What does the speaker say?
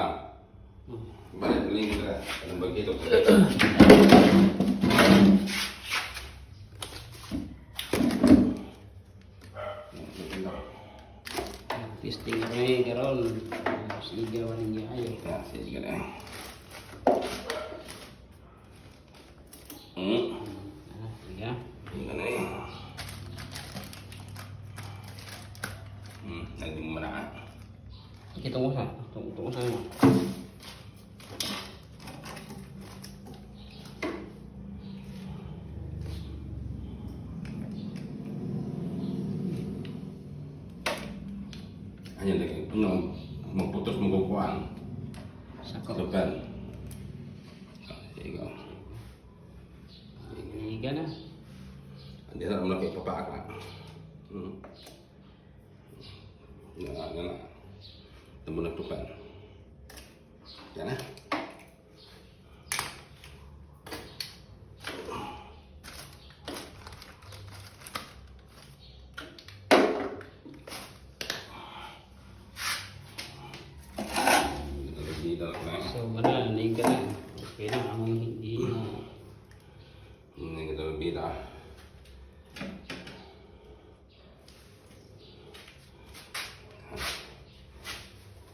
lang. Balik lagi kita. Ano begitu? Testing kami karon. Sige wala niya ayo. Ya, juga dah. Hmm, Ah, 이렇게 동영상 동, 동영상이 hanya lagi penuh memputus mengkukuan tekan ikaw higa na hindi na ako nakipapakak na na na na menentukan. Ya. Kita ni. So na ang hindi mo. Ini kita lebih dah.